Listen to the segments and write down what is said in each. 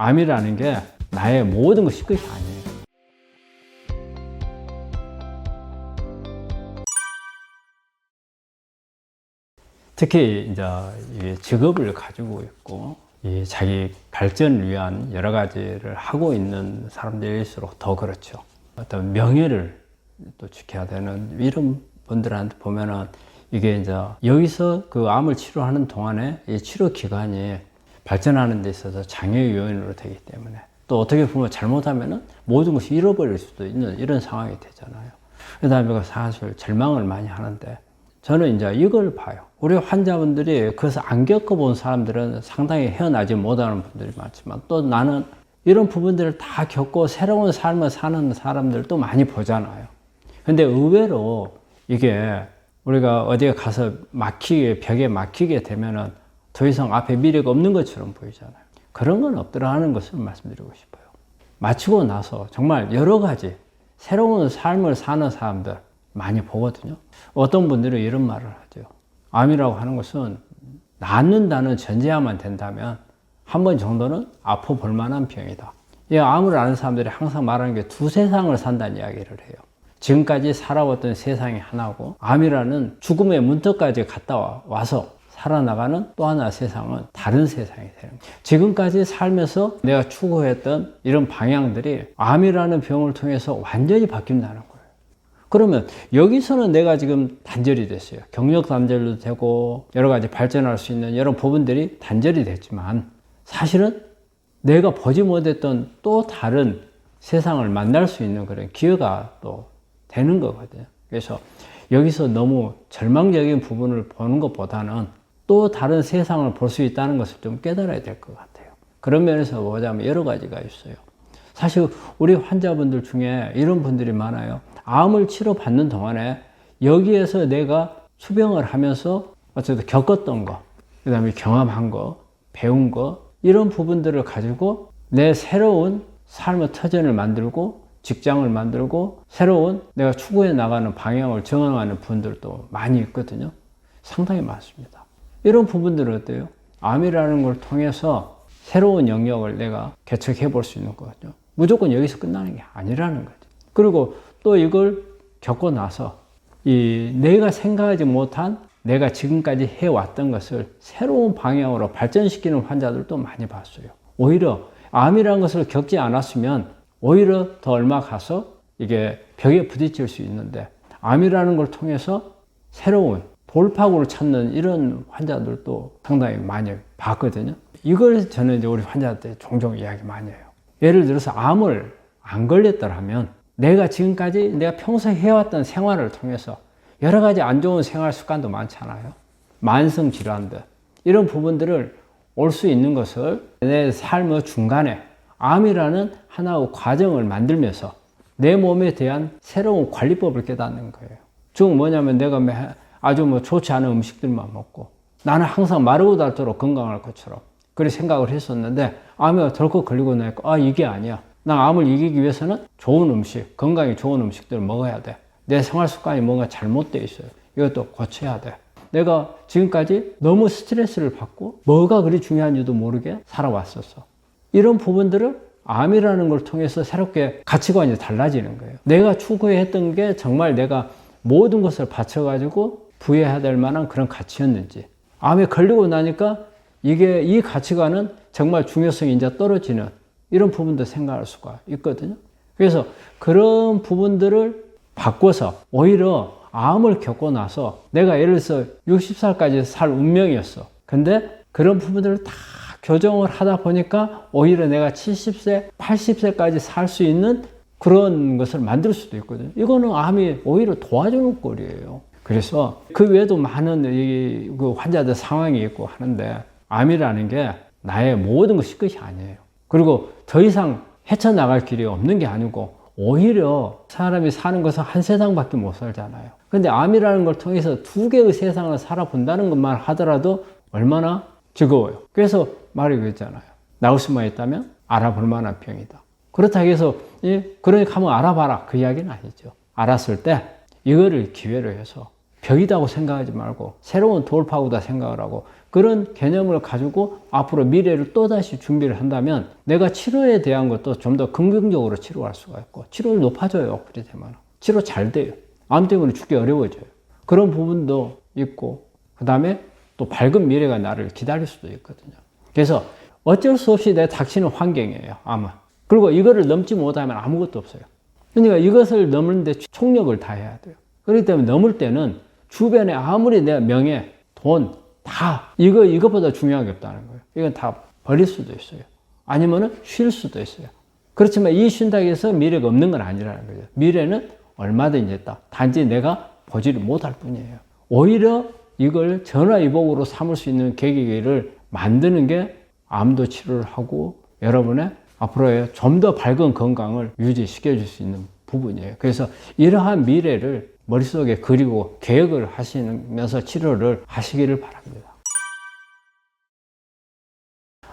암이라는 게 나의 모든 것이 끝이 아니에요. 특히 이제 이 직업을 가지고 있고 이 자기 발전을 위한 여러 가지를 하고 있는 사람들일수록 더 그렇죠. 어떤 명예를 또 지켜야 되는 이런 분들한테 보면은 이게 이제 여기서 그 암을 치료하는 동안에 이 치료 기간이 발전하는 데 있어서 장애 요인으로 되기 때문에 또 어떻게 보면 잘못하면은 모든 것이 잃어버릴 수도 있는 이런 상황이 되잖아요. 그다음에 사실 절망을 많이 하는데 저는 이제 이걸 봐요. 우리 환자분들이 그것을 안 겪어본 사람들은 상당히 헤어나지 못하는 분들이 많지만 또 나는 이런 부분들을 다 겪고 새로운 삶을 사는 사람들도 많이 보잖아요. 근데 의외로 이게 우리가 어디에 가서 막히게, 벽에 막히게 되면은 더 이상 앞에 미래가 없는 것처럼 보이잖아요. 그런 건 없더라 하는 것을 말씀드리고 싶어요. 마치고 나서 정말 여러 가지 새로운 삶을 사는 사람들 많이 보거든요. 어떤 분들은 이런 말을 하죠. 암이라고 하는 것은 낫는다는 전제야만 된다면 한 번 정도는 아파 볼 만한 병이다. 이 암을 아는 사람들이 항상 말하는 게 두 세상을 산다는 이야기를 해요. 지금까지 살아왔던 세상이 하나고 암이라는 죽음의 문턱까지 갔다 와서 살아나가는 또 하나 세상은 다른 세상이 되는 거예요. 지금까지 살면서 내가 추구했던 이런 방향들이 암이라는 병을 통해서 완전히 바뀐다는 거예요. 그러면 여기서는 내가 지금 단절이 됐어요. 경력 단절도 되고 여러 가지 발전할 수 있는 여러 부분들이 단절이 됐지만 사실은 내가 보지 못했던 또 다른 세상을 만날 수 있는 그런 기회가 또 되는 거거든요. 그래서 여기서 너무 절망적인 부분을 보는 것보다는 또 다른 세상을 볼 수 있다는 것을 좀 깨달아야 될 것 같아요. 그런 면에서 보자면 여러 가지가 있어요. 사실 우리 환자분들 중에 이런 분들이 많아요. 암을 치료받는 동안에 여기에서 내가 수병을 하면서 어쨌든 겪었던 거, 그 다음에 경험한 거, 배운 거, 이런 부분들을 가지고 내 새로운 삶의 터전을 만들고 직장을 만들고 새로운 내가 추구해 나가는 방향을 정하는 분들도 많이 있거든요. 상당히 많습니다. 이런 부분들은 어때요? 암이라는 걸 통해서 새로운 영역을 내가 개척해 볼 수 있는 거거든요. 무조건 여기서 끝나는 게 아니라는 거죠. 그리고 또 이걸 겪고 나서 이 내가 생각하지 못한 내가 지금까지 해왔던 것을 새로운 방향으로 발전시키는 환자들도 많이 봤어요. 오히려 암이라는 것을 겪지 않았으면 오히려 더 얼마 가서 이게 벽에 부딪힐 수 있는데 암이라는 걸 통해서 새로운 돌파구를 찾는 이런 환자들도 상당히 많이 봤거든요. 이걸 저는 이제 우리 환자한테 종종 이야기 많이 해요. 예를 들어서 암을 안 걸렸더라면 내가 지금까지 내가 평소에 해왔던 생활을 통해서 여러 가지 안 좋은 생활 습관도 많잖아요. 만성 질환들. 이런 부분들을 올 수 있는 것을 내 삶의 중간에 암이라는 하나의 과정을 만들면서 내 몸에 대한 새로운 관리법을 깨닫는 거예요. 즉 뭐냐면 내가 아주 뭐 좋지 않은 음식들만 먹고 나는 항상 마르고 닳도록 건강할 것처럼 그렇게 생각을 했었는데 암에 덜컥 걸리고 나니까 아 이게 아니야. 나 암을 이기기 위해서는 좋은 음식, 건강이 좋은 음식들을 먹어야 돼. 내 생활 습관이 뭔가 잘못되어 있어요. 이것도 고쳐야 돼. 내가 지금까지 너무 스트레스를 받고 뭐가 그리 중요한지도 모르게 살아왔었어. 이런 부분들을 암이라는 걸 통해서 새롭게 가치관이 달라지는 거예요. 내가 추구했던 게 정말 내가 모든 것을 바쳐가지고 부여해야 될 만한 그런 가치였는지. 암에 걸리고 나니까 이게 이 가치관은 정말 중요성이 이제 떨어지는 이런 부분도 생각할 수가 있거든요. 그래서 그런 부분들을 바꿔서 오히려 암을 겪고 나서 내가 예를 들어서 60살까지 살 운명이었어. 근데 그런 부분들을 다 교정을 하다 보니까 오히려 내가 70세, 80세까지 살 수 있는 그런 것을 만들 수도 있거든요. 이거는 암이 오히려 도와주는 꼴이에요. 그래서 그 외에도 많은 이, 그 환자들 상황이 있고 하는데 암이라는 게 나의 모든 것이 끝이 아니에요. 그리고 더 이상 헤쳐나갈 길이 없는 게 아니고 오히려 사람이 사는 것은 한 세상밖에 못 살잖아요. 근데 암이라는 걸 통해서 두 개의 세상을 살아본다는 것만 하더라도 얼마나 즐거워요. 그래서 말이 그랬잖아요. 나올 수만 있다면 알아볼 만한 병이다. 그렇다고 해서, 그러니까 한번 알아봐라. 그 이야기는 아니죠. 알았을 때 이거를 기회로 해서 벽이다고 생각하지 말고 새로운 돌파구다 생각을 하고 그런 개념을 가지고 앞으로 미래를 또다시 준비를 한다면 내가 치료에 대한 것도 좀 더 긍정적으로 치료할 수가 있고 치료를 높아져요. 그리 되면 치료 잘 돼요. 암 때문에 죽기 어려워져요. 그런 부분도 있고 그 다음에 또 밝은 미래가 나를 기다릴 수도 있거든요. 그래서 어쩔 수 없이 내 닥치는 환경이에요. 아마. 그리고 이거를 넘지 못하면 아무것도 없어요. 그러니까 이것을 넘는데 총력을 다해야 돼요. 그렇기 때문에 넘을 때는 주변에 아무리 내 명예, 돈, 다 이거 이것보다 중요한 게 없다는 거예요. 이건 다 버릴 수도 있어요. 아니면은 쉴 수도 있어요. 그렇지만 이 쉰다고 해서 미래가 없는 건 아니라는 거죠. 미래는 얼마든지 있다. 단지 내가 보지를 못할 뿐이에요. 오히려 이걸 전화위복으로 삼을 수 있는 계기를 만드는 게 암도 치료를 하고 여러분의 앞으로의 좀 더 밝은 건강을 유지시켜 줄 수 있는 부분이에요. 그래서 이러한 미래를 머릿속에 그리고 계획을 하시면서 치료를 하시기를 바랍니다.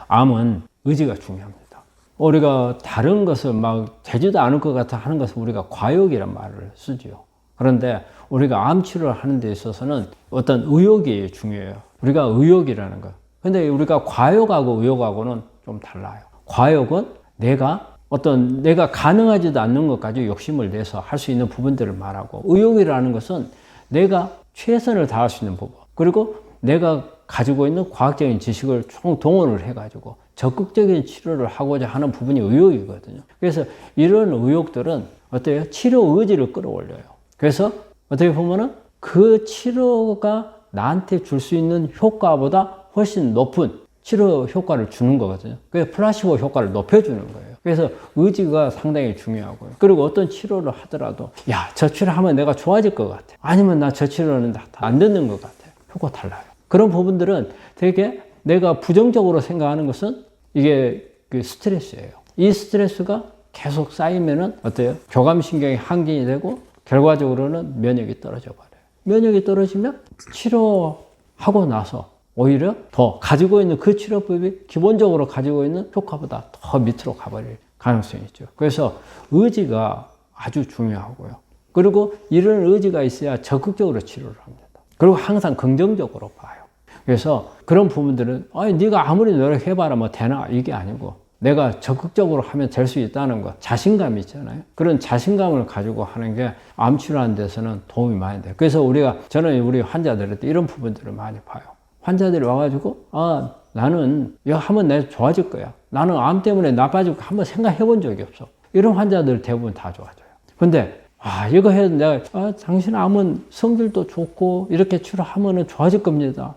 암은 의지가 중요합니다. 우리가 다른 것을 막 되지도 않을 것 같아 하는 것을 우리가 과욕이란 말을 쓰지요. 그런데 우리가 암 치료를 하는 데 있어서는 어떤 의욕이 중요해요. 우리가 의욕이라는 것. 근데 우리가 과욕하고 의욕하고는 좀 달라요. 과욕은 내가 어떤 내가 가능하지도 않는 것까지 욕심을 내서 할 수 있는 부분들을 말하고 의욕이라는 것은 내가 최선을 다할 수 있는 부분 그리고 내가 가지고 있는 과학적인 지식을 총 동원을 해가지고 적극적인 치료를 하고자 하는 부분이 의욕이거든요. 그래서 이런 의욕들은 어때요? 치료 의지를 끌어올려요. 그래서 어떻게 보면은 그 치료가 나한테 줄 수 있는 효과보다 훨씬 높은 치료 효과를 주는 거거든요. 그래서 플라시보 효과를 높여주는 거예요. 그래서 의지가 상당히 중요하고요. 그리고 어떤 치료를 하더라도 야, 저 치료하면 내가 좋아질 것 같아. 아니면 나 저 치료는 안 듣는 것 같아. 효과 달라요. 그런 부분들은 되게 내가 부정적으로 생각하는 것은 이게 그 스트레스예요. 이 스트레스가 계속 쌓이면은 어때요? 교감신경이 항진이 되고 결과적으로는 면역이 떨어져 버려요. 면역이 떨어지면 치료하고 나서 오히려 더 가지고 있는 그 치료법이 기본적으로 가지고 있는 효과보다 더 밑으로 가버릴 가능성이 있죠. 그래서 의지가 아주 중요하고요. 그리고 이런 의지가 있어야 적극적으로 치료를 합니다. 그리고 항상 긍정적으로 봐요. 그래서 그런 부분들은 아니 네가 아무리 노력해봐라 뭐 되나 이게 아니고 내가 적극적으로 하면 될 수 있다는 것 자신감이 있잖아요. 그런 자신감을 가지고 하는 게 암 치료하는 데서는 도움이 많이 돼요. 그래서 우리가 저는 우리 환자들한테 이런 부분들을 많이 봐요. 환자들이 와가지고 아 나는 이거 하면 내가 좋아질 거야. 나는 암 때문에 나빠지고 한번 생각해 본 적이 없어. 이런 환자들 대부분 다 좋아져요. 근데 아 이거 해도 내가 아, 당신 암은 성질도 좋고 이렇게 치료하면은 좋아질 겁니다.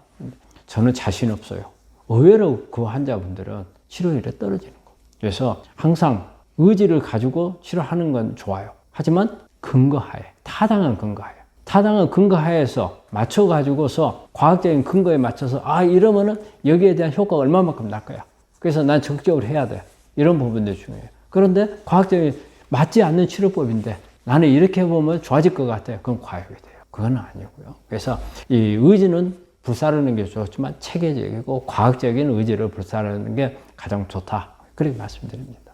저는 자신 없어요. 의외로 그 환자분들은 치료율이 떨어지는 거. 그래서 항상 의지를 가지고 치료하는 건 좋아요. 하지만 근거하에 타당한 근거하에 타당한 근거하에서 맞춰가지고서 과학적인 근거에 맞춰서 아 이러면은 여기에 대한 효과가 얼마만큼 날 거야. 그래서 난 적극적으로 해야 돼. 이런 부분도 중요해요. 그런데 과학적인 맞지 않는 치료법인데 나는 이렇게 보면 좋아질 것 같아요. 그건 과학이 돼요. 그건 아니고요. 그래서 이 의지는 불사르는 게 좋지만 체계적이고 과학적인 의지를 불사르는 게 가장 좋다. 그렇게 말씀드립니다.